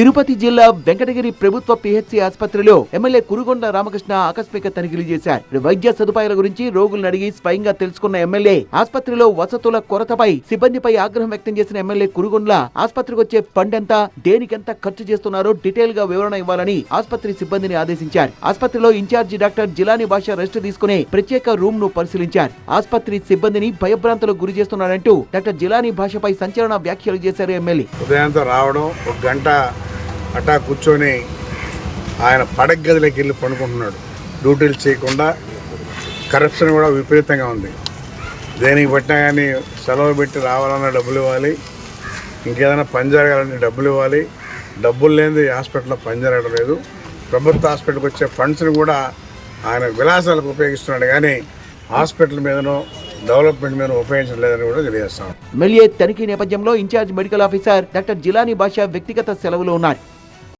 తిరుపతి జిల్లా వెంకటగిరి ప్రభుత్వ పిహెచ్సి ఆసుపత్రిలో ఎమ్మెల్యే కురుగొండ రామకృష్ణ ఆకస్మిక తనిఖీలు చేశారు. వైద్య సదుపాయాల గురించి రోగులను అడిగి స్వయంగా తెలుసుకున్న ఎమ్మెల్యే ఆసుపత్రిలో వసతుల కొరతపై సిబ్బందిపై ఆగ్రహం వ్యక్తం చేసిన ఎమ్మెల్యే కురుగొండ్ల ఆసుపత్రికి వచ్చే ఫండ్ ఎంత దేనికెంత ఖర్చు చేస్తున్నారో డీటెయిల్గా వివరణ ఇవ్వాలని ఆసుపత్రి సిబ్బందిని ఆదేశించారు. ఆసుపత్రిలో ఇన్ఛార్జి డాక్టర్ జిలాని భాష రెస్ట్ తీసుకునే ప్రత్యేక రూమ్ను పరిశీలించారు. ఆసుపత్రి సిబ్బందిని భయభ్రాంతులకు గురి చేస్తున్నారంటూ డాక్టర్ జిలాని భాషపై సంచలన వ్యాఖ్యలు చేశారు ఎమ్మెల్యే. ఉదయంతో రావడం ఒక గంట అటా కూర్చొని ఆయన పడక గదిలోకి వెళ్ళి పండుకుంటున్నాడు. డ్యూటీలు చేయకుండా కరప్షన్ కూడా విపరీతంగా ఉంది. దేనికి పట్టినా కానీ సెలవు పెట్టి రావాలన్నా డబ్బులు ఇవ్వాలి. ఇంకేదైనా పని జరగాలంటే డబ్బులు ఇవ్వాలి. డబ్బులు లేనిది హాస్పిటల్లో పని జరగడం లేదు. ప్రభుత్వ హాస్పిటల్కి వచ్చే ఫండ్స్ని కూడా ఆయన విలాసాలకు ఉపయోగిస్తున్నాడు. కానీ హాస్పిటల్ మీదనో డెవలప్మెంట్ మీద ఉపయోగించడం లేదని కూడా తెలియజేస్తాం. ఎమ్మెల్యే తనిఖీ నేపథ్యంలో in-charge medical officer doctor Jilani Basha వ్యక్తిగత సెలవులో ఉన్నారు.